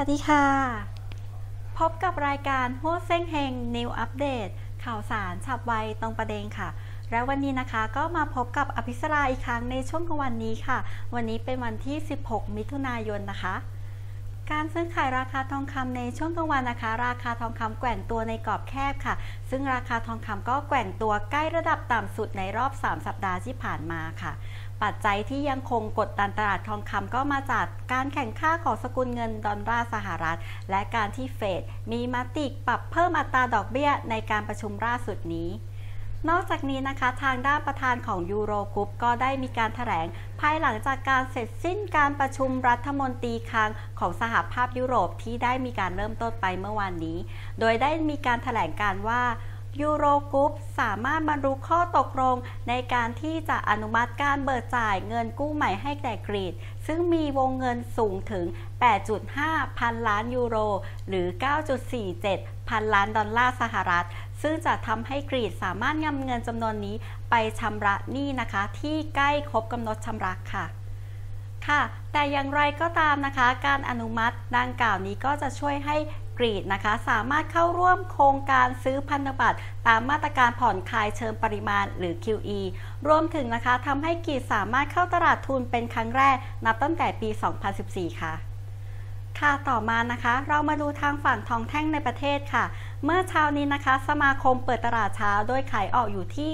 วัสดีค่ะ พบกับรายการหัวเส้งเฮงนิวอัปเดตข่าวสารฉับไวตรงประเด็นค่ะ และวันนี้นะคะก็มาพบกับอภิสราอีกครั้งในช่วงกลางวันนี้ค่ะ วันนี้เป็นวันที่ 16 มิถุนายนนะคะ การซื้อขายราคาทองคำในช่วงกลางวันนะคะ ราคาทองคำแกว่งตัวในกรอบแคบค่ะ ซึ่งราคาทองคำก็แกว่งตัวใกล้ระดับต่ำสุดในรอบ 3 สัปดาห์ที่ผ่านมาค่ะ ปัจจัยที่ยังคงกดดันตลาดทองคำก็มาจากการแข่งข้าของสกุลเงินดอลลาร์สหรัฐ และการที่เฟดมีมติปรับเพิ่มอัตราดอกเบี้ยในการประชุมล่าสุดนี้ นอกจากนี้นะคะทางด้านประธานของยูโรกรุ๊ปก็ได้มีการถแถลง ภายหลังจากการเสร็จสิ้นการประชุมรัฐมนตรีคลังของสหภาพยุโรปที่ได้มีการเริ่มต้นไปเมื่อวานนี้ โดยได้มีการถแถลงการว่ายูโรกรุ๊ปสามารถบรรลุข้อตกลงในการที่จะอนุมัติการเบิกจ่ายเงินกู้ใหม่ให้แก่กรีดซึ่งมีวงเงินสูงถึง 8.5 พันล้านยูโร หรือ 9.47 พันล้านดอลลาร์สหรัฐ ซึ่งจะทำให้กรีดสามารถนำเงินจำนวนนี้ไปชำระหนี้นะคะ ที่ใกล้ครบกำหนดชำระค่ะ ค่ะ แต่อย่างไรก็ตามนะคะ การอนุมัติดังกล่าวนี้ก็จะช่วยให้กรีดนะคะ สามารถเข้าร่วมโครงการซื้อพันธบัตรตามมาตรการผ่อนคลายเชิงปริมาณหรือ QE รวมถึงนะคะทำให้กรีดสามารถเข้าตลาดทุนเป็นครั้งแรก นับตั้งแต่ปี 2014 ค่ะ ค่ะ ต่อมานะคะ เรามาดูทางฝั่งทองแท่งในประเทศค่ะ เมื่อเช้านี้นะคะ สมาคมเปิดตลาดเช้าโดยขายออกอยู่ที่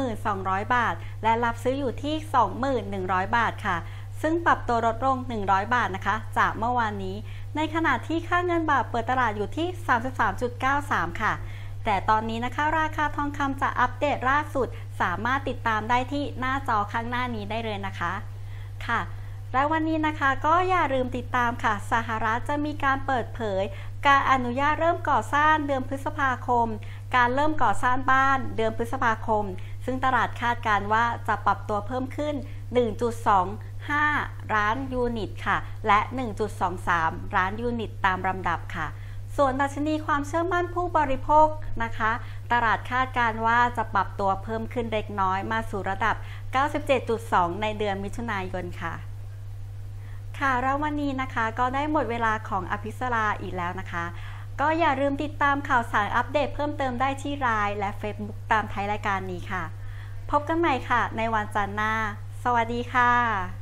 2,200 บาท และรับซื้ออยู่ที่2,100 บาทค่ะ ซึ่งปรับตัวลดลง 100 บาทนะคะ จากเมื่อวานนี้ ในขณะที่ค่าเงินบาทเปิดตลาดอยู่ที่ 33.93 ค่ะ แต่ตอนนี้นะคะราคาทองคำจะอัปเดตล่าสุด สามารถติดตามได้ที่หน้าจอข้างหน้านี้ได้เลยนะคะ ค่ะ และวันนี้นะคะก็อย่าลืมติดตามค่ะ สหรัฐจะมีการเปิดเผย การอนุญาตเริ่มก่อสร้างเดือนพฤษภาคม การเริ่มก่อสร้างบ้านเดือนพฤษภาคม ซึ่งตลาดคาดการว่าจะปรับตัวเพิ่มขึ้น 1.25 ล้านยูนิตค่ะ และ 1.23 ล้านยูนิตตามลำดับค่ะ ส่วนดัชนีความเชื่อมั่นผู้บริโภคนะคะ ตลาดคาดการว่าจะปรับตัวเพิ่มขึ้นเล็กน้อยมาสู่ระดับ 97.2 ในเดือนมิถุนายนค่ะ ค่ะแล้ววันนี้นะคะก็ได้หมดเวลาของอภิสราอีกแล้วนะคะ ก็อย่าลืมติดตามข่าวสารอัปเดตเพิ่มเติมได้ที่ไลน์และ Facebook ตามท้ายรายการนี้ค่ะ พบกันใหม่ค่ะ ในวันจันทร์หน้า สวัสดีค่ะ